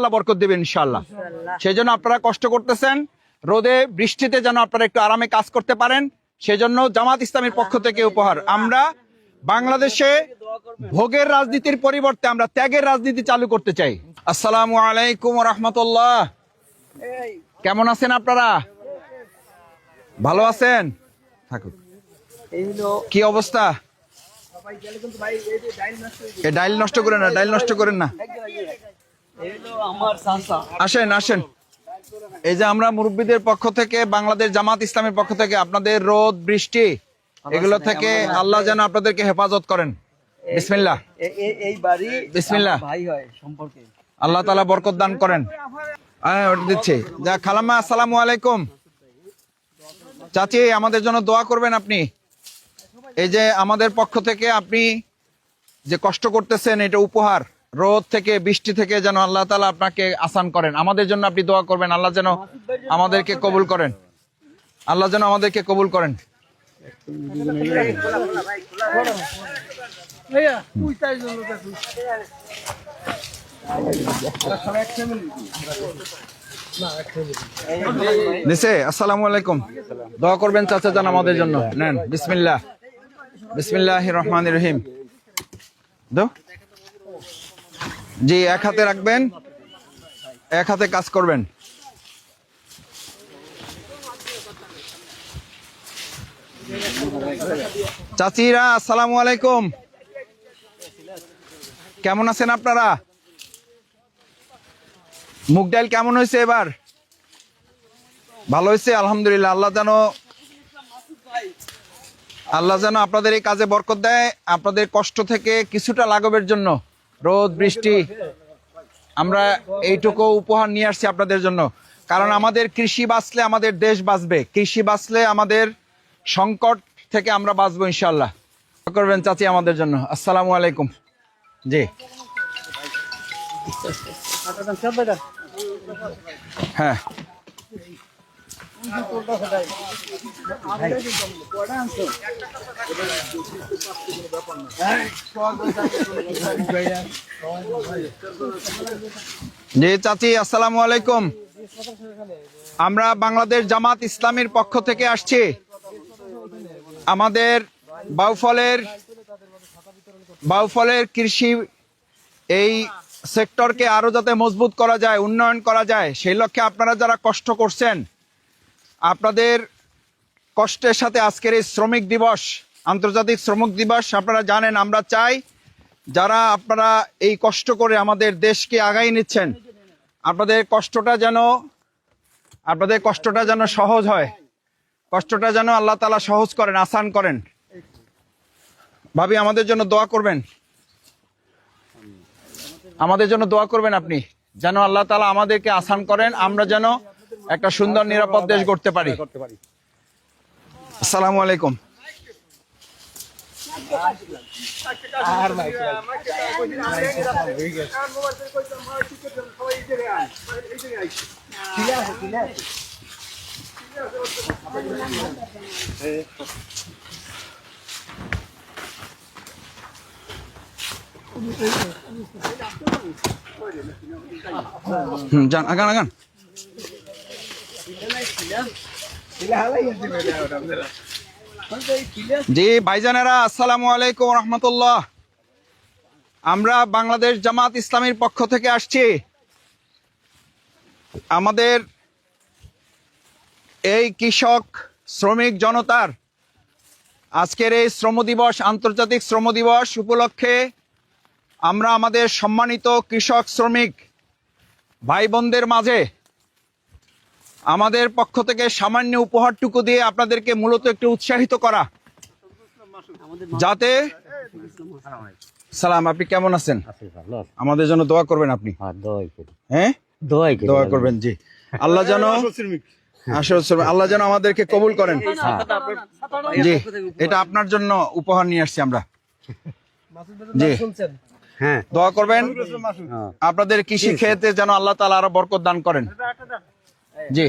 আল্লাহ বরকত দেবেন ইনশাআল্লাহ। সেই জন্য আপনারা কষ্ট করতেছেন রোদে বৃষ্টিতে যেন আপনারা একটু আরামে কাজ করতে পারেন সেজন্য জামাত ইসলামের পক্ষ থেকে উপহার। আমরা বাংলাদেশে ভোগের রাজনীতির পরিবর্তে আমরা ত্যাগের রাজনীতি চালু করতে চাই। আসসালামু আলাইকুম রহমতুল্লাহ। কেমন আছেন আপনারা? ভালো আছেন? থাকুক। কি অবস্থা? ডাইল নষ্ট করেন না ডাইল নষ্ট করেন না। আসেন আসেন। এই যে আমরা মুরব্বীদের পক্ষ থেকে বাংলাদেশ জামাত ইসলামের পক্ষ থেকে আপনাদের রোদ বৃষ্টি এগুলো থেকে আল্লাহ যেন আপনাদেরকে হেফাজত করেন। বিসমিল্লাহ। এ- এই বাড়ি বিসমিল্লাহ। ভাই হয় সম্পর্কে। আল্লাহ তালা বরকত দান করেন। ওটা দিচ্ছি। যা খালাম্মা আসসালামু আলাইকুম। চাচি আমাদের জন্য দোয়া করবেন আপনি। এই যে আমাদের পক্ষ থেকে আপনি যে কষ্ট করতেছেন এটা উপহার। রোদ থেকে, বৃষ্টি থেকে যেন আল্লাহ তালা আপনাকে আসান করেন। আমাদের জন্য আপনি দোয়া করবেন, আল্লাহ যেন আমাদেরকে কবুল করেন। আল্লাহ যেন আমাদেরকে কবুল করেন। নিচে, আসসালামু আলাইকুম। দোয়া করবেন চাচা যান আমাদের জন্য। নেন, বিসমিল্লাহ। বিসমিল্লাহ রহমান রহিম। দো। জি, এক হাতে রাখবেন। এক হাতে কাজ করবেন। চাচিরা, আসসালামু আলাইকুম। কেমন আছেন আপনারা? মুগ ডাল কেমন হয়েছে এবার? ভালো হয়েছে? আলহামদুলিল্লাহ, আল্লাহ যেন আল্লাহ যেন আপনাদের এই কাজে বরকত দেয়, আপনাদের কষ্ট থেকে কিছুটা লাঘবের জন্য। রোদ, বৃষ্টি, আমরা এইটুকু উপহার নিয়ে আসছি আপনাদের জন্য। কারণ আমাদের কৃষি বাঁচলে আমাদের দেশ বাঁচবে। কৃষি বাঁচলে আমাদের সংকট থেকে আমরা বাঁচবো ইনশাল্লাহ করবেন চাচি আমাদের জন্য। আসসালামু আলাইকুম। জি। হ্যাঁ। জি, চাচি, আসসালামু আলাইকুম। আমরা বাংলাদেশ জামাত ইসলামের পক্ষ থেকে আসছি। আমাদের বাউফলের বাউফলের কৃষি এই সেক্টরকে আরও যাতে মজবুত করা যায়, উন্নয়ন করা যায়, সেই লক্ষ্যে আপনারা যারা কষ্ট করছেন আপনাদের কষ্টের সাথে আজকের এই শ্রমিক দিবস, আন্তর্জাতিক শ্রমিক দিবস, আপনারা জানেন, আমরা চাই যারা আপনারা এই কষ্ট করে আমাদের দেশকে আগাই নিচ্ছেন, আপনাদের কষ্টটা যেন, আপনাদের কষ্টটা যেন সহজ হয়, কষ্টটা যেন আল্লাহ তালা সহজ করেন, আসান করেন। ভাবি, আমাদের জন্য দোয়া করবেন? আমাদের জন্য দোয়া করবেন আপনি, যেন আল্লাহ তালা আমাদেরকে আসান করেন, আমরা যেন একটা সুন্দর নিরাপদ দেশ গড়তে পারি। আসসালামু আলাইকুম। হুম যান আগান আগান। জি, ভাইজানেরা, আসসালামু আলাইকুম রহমতুল্লাহ। আমরা বাংলাদেশ জামাত ইসলামের পক্ষ থেকে আসছি। আমাদের এই কৃষক শ্রমিক জনতার আজকের এই শ্রম দিবস, আন্তর্জাতিক শ্রম দিবস উপলক্ষে আমরা আমাদের সম্মানিত কৃষক শ্রমিক ভাই বোনদের মাঝে আমাদের পক্ষ থেকে সামান্য উপহারটুকু দিয়ে আপনাদেরকে মূলত একটু উৎসাহিত করা। যাতে সালাম আপনি কেমন আছেন? আমাদের জন্য দোয়া করবেন আপনি। হ্যাঁ দোয়া করবেন জি। আল্লাহ যেন আল্লাহ যেন আমাদেরকে কবুল করেন। জি এটা আপনার জন্য উপহার নিয়ে আসছি আমরা। জি। হ্যাঁ। দোয়া করবেন। আপনাদের কৃষি খেতে যেন আল্লাহ তালা আরও বরকত দান করেন। জি।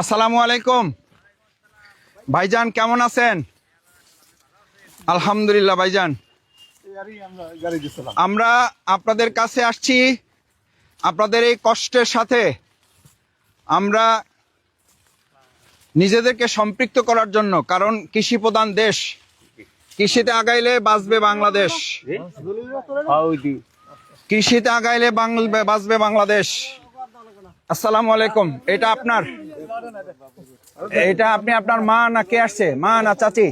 আসসালামু আলাইকুম। ভাইজান কেমন আছেন? আলহামদুলিল্লাহ ভাইজান। আমরা আপনাদের কাছে আসছি আপনাদের এই কষ্টের সাথে। আমরা নিজেদেরকে সম্পৃক্ত করার জন্য কারণ কৃষি প্রধান দেশ। কৃষিতে আগাইলে বাঁচবে বাংলাদেশ। কৃষিতে আগাইলে বাঁচবে বাংলাদেশ। আসসালামু আলাইকুম। এটা আপনার? এটা আপনি আপনার মা না কে আসছে? মা না চাচি?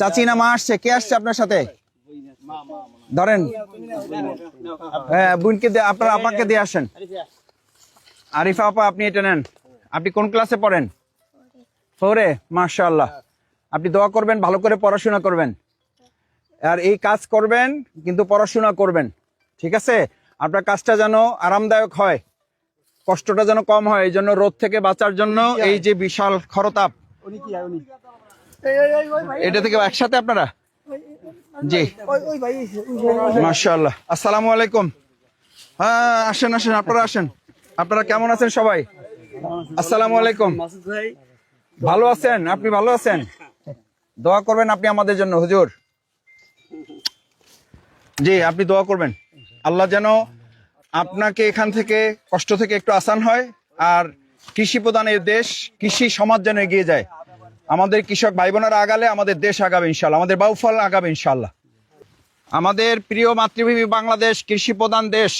চাচি না মা আসছে? কে আসছে আপনার সাথে? ধরেন। হ্যাঁ বোনকে আপনার আপাকে দিয়ে আসেন। আরিফা আপা, আপনি এটা নেন। আপনি কোন ক্লাসে পড়েন? ফোরে? মাশাআল্লাহ। আপনি দোয়া করবেন, ভালো করে পড়াশোনা করবেন। আর এই কাজ করবেন কিন্তু পড়াশোনা করবেন ঠিক আছে? আপনার কাজটা যেন আরামদায়ক হয় কষ্টটা যেন কম হয় এই জন্য রোদ থেকে বাঁচার জন্য এই যে বিশাল খরতাপ। এটা থেকে একসাথে আপনারা? জি। মাশাআল্লাহ। আসসালামু আলাইকুম। হ্যাঁ আসেন আসেন আপনারা আসেন। আপনারা কেমন আছেন সবাই? আসসালামু আলাইকুম। ভালো আছেন? আপনি ভালো আছেন? দোয়া করবেন আপনি আমাদের জন্য হুজুর। জি, আপনি দোয়া করবেন। আল্লাহ যেন আপনাকে এখান থেকে কষ্ট থেকে একটু আসান হয়, আর কৃষি প্রধানের দেশ, কৃষি সমাজ যেন এগিয়ে যায়। আমাদের কৃষক ভাই বোনেরা আগালে আমাদের দেশ আগাবে ইনশাল্লাহ আমাদের বাউফল আগাবে ইনশাল্লাহ আমাদের প্রিয় মাতৃভূমি বাংলাদেশ, কৃষি প্রধান দেশ।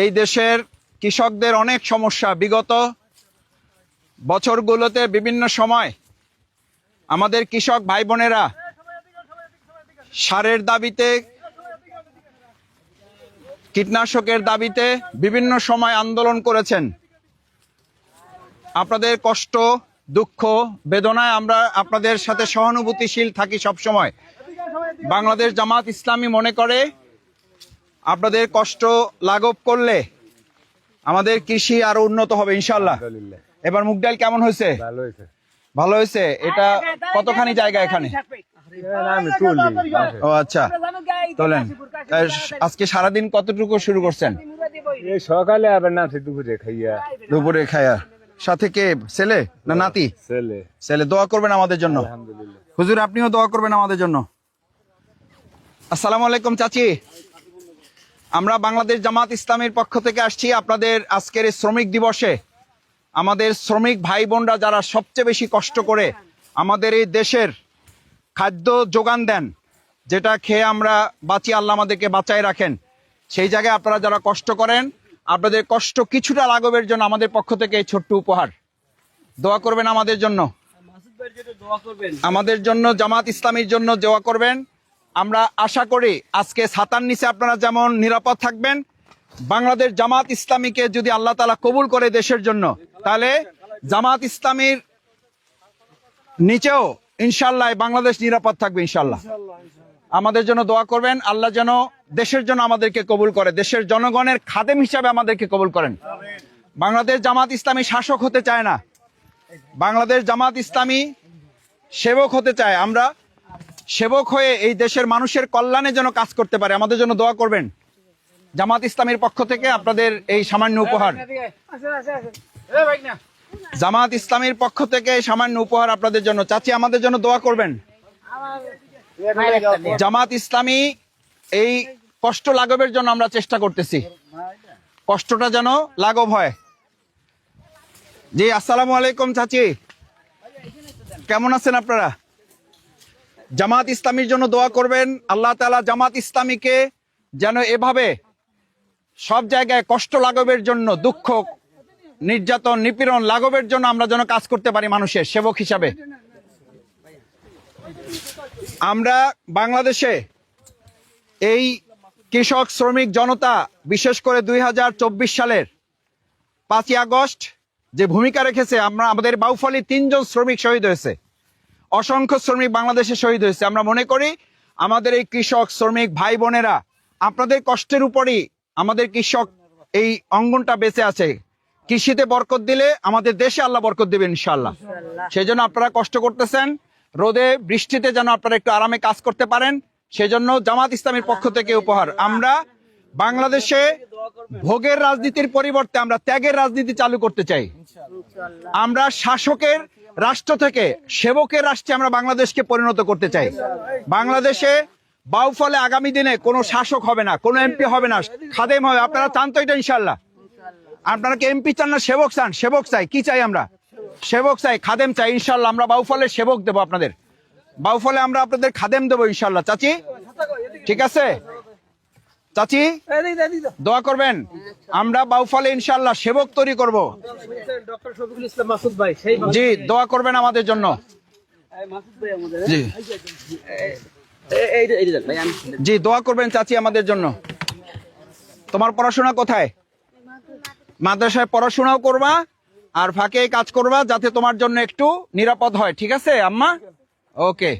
এই দেশের কৃষকদের অনেক সমস্যা। বিগত বছরগুলোতে বিভিন্ন সময় আমাদের কৃষক ভাই বোনেরা সারের দাবিতে কীটনাশকের দাবিতে বিভিন্ন সময় আন্দোলন করেছেন। আপনাদের কষ্ট দুঃখ বেদনায় আমরা আপনাদের সাথে সহানুভূতিশীল থাকি সব সময় বাংলাদেশ জামাত ইসলামী মনে করে আপনাদের কষ্ট লাঘব করলে আমাদের কৃষি আরও উন্নত হবে ইনশাল্লাহ এবার মুগ ডাল কেমন হয়েছে? ভালো হয়েছে। ভালো হয়েছে? এটা কতখানি জায়গা এখানে? ও আচ্ছা। তোলেন। আজকে সারাদিন কতটুকু শুরু করছেন? এই সকালে আবার দুপুরে খাইয়া। দুপুরে খায়া সাথে কে? ছেলে না নাতি? ছেলে। ছেলে দোয়া করবেন আমাদের জন্য। হুজুর আপনিও দোয়া করবেন আমাদের জন্য। আসসালামু আলাইকুম চাচি। আমরা বাংলাদেশ জামাত ইসলামের পক্ষ থেকে আসছি আপনাদের আজকের এই শ্রমিক দিবসে। আমাদের শ্রমিক ভাই বোনরা যারা সবচেয়ে বেশি কষ্ট করে আমাদের এই দেশের খাদ্য যোগান দেন, যেটা খেয়ে আমরা বাঁচি, আল্লাহ আমাদেরকে বাঁচায় রাখেন, সেই জায়গায় আপনারা যারা কষ্ট করেন, আপনাদের কষ্ট কিছুটা লাঘবের জন্য আমাদের পক্ষ থেকে এই ছোট্ট উপহার। দোয়া করবেন আমাদের জন্য। আমাদের জন্য, জামাত ইসলামীর জন্য দোয়া করবেন। আমরা আশা করি আজকে ছাতার নিচে আপনারা যেমন নিরাপদ থাকবেন বাংলাদেশ জামাত ইসলামীকে যদি আল্লাহ তালা কবুল করে দেশের জন্য, তাহলে জামাত ইসলামীর নিচেও ইনশাল্লাহ বাংলাদেশ নিরাপদ থাকবে ইনশাল্লাহ আমাদের জন্য দোয়া করবেন, আল্লাহ যেন দেশের জন্য আমাদেরকে কবুল করে, দেশের জনগণের খাদেম হিসাবে আমাদেরকে কবুল করেন। বাংলাদেশ জামাত ইসলামী শাসক হতে চায় না। বাংলাদেশ জামাত ইসলামী সেবক হতে চায়। আমরা সেবক হয়ে এই দেশের মানুষের কল্যাণে যেন কাজ করতে পারে। আমাদের জন্য দোয়া করবেন। জামাত ইসলামের পক্ষ থেকে আপনাদের এই সামান্য উপহার। জামাত ইসলামের পক্ষ থেকে সামান্য উপহার আপনাদের জন্য। চাচি, আমাদের জন্য দোয়া করবেন। জামাত ইসলামী এই কষ্ট লাঘবের জন্য আমরা চেষ্টা করতেছি। কষ্টটা যেন লাঘব হয়। জি, আসসালামু আলাইকুম, চাচি। কেমন আছেন আপনারা? জামাত ইসলামীর জন্য দোয়া করবেন। আল্লাহ তাআলা জামাত ইসলামীকে যেন এভাবে সব জায়গায় কষ্ট লাঘবের জন্য, দুঃখ, নির্যাতন, নিপীড়ন লাঘবের জন্য আমরা যেন কাজ করতে পারি মানুষের সেবক হিসাবে। আমরা বাংলাদেশে এই কৃষক শ্রমিক জনতা, বিশেষ করে দুই হাজার চব্বিশ সালের পাঁচই আগস্ট যে ভূমিকা রেখেছে, আমরা আমাদের বাউফলি তিনজন শ্রমিক শহীদ হয়েছে। অসংখ্য শ্রমিক বাংলাদেশে শহীদ হয়েছে। আমরা মনে করি, আমাদের এই কৃষক শ্রমিক ভাই বোনেরা আপনাদের কষ্টের উপরই আমাদের কৃষক এই অঙ্গনটা বেঁচে আছে। কৃষিতে বরকত দিলে আমাদের দেশে আল্লাহ বরকত দেবে ইনশাল্লাহ সেই জন্য আপনারা কষ্ট করতেছেন। রোদে বৃষ্টিতে যেন আপনারা একটু আরামে কাজ করতে পারেন। সেজন্য জামাত ইসলামের পক্ষ থেকে উপহার। আমরা বাংলাদেশে ভোগের রাজনীতির পরিবর্তে আমরা ত্যাগের রাজনীতি চালু করতে চাই। আমরা শাসকের রাষ্ট্র থেকে সেবকের রাষ্ট্রে আমরা বাংলাদেশকে পরিণত করতে চাই। বাংলাদেশে বাউফলে আগামী দিনে কোনো শাসক হবে না, কোনো এমপি হবে না, খাদেম হবে। আপনারা চান তো এটা ইনশাল্লাহ আপনারা কি এমপি চান না সেবক চান? সেবক চাই। কি চাই আমরা? সেবক চাই, খাদেম চাই ইনশাল্লাহ আমরা বাউফলে সেবক দেবো আপনাদের। বাউফলে আমরা আপনাদের খাদেম দেবো ইনশাল্লাহ চাচি? ঠিক আছে? চাচি? দোয়া করবেন। আমরা বাউফলে ইনশাল্লাহ সেবক তৈরি করব। জি, দোয়া করবেন আমাদের জন্য। জি। জি, দোয়া করবেন চাচি আমাদের জন্য। তোমার পড়াশোনা কোথায়? মাদ্রাসায় পড়াশোনাও করবা আর ফাঁকে কাজ করবা যাতে তোমার জন্য একটু নিরাপদ হয়, ঠিক আছে, আম্মা? ওকে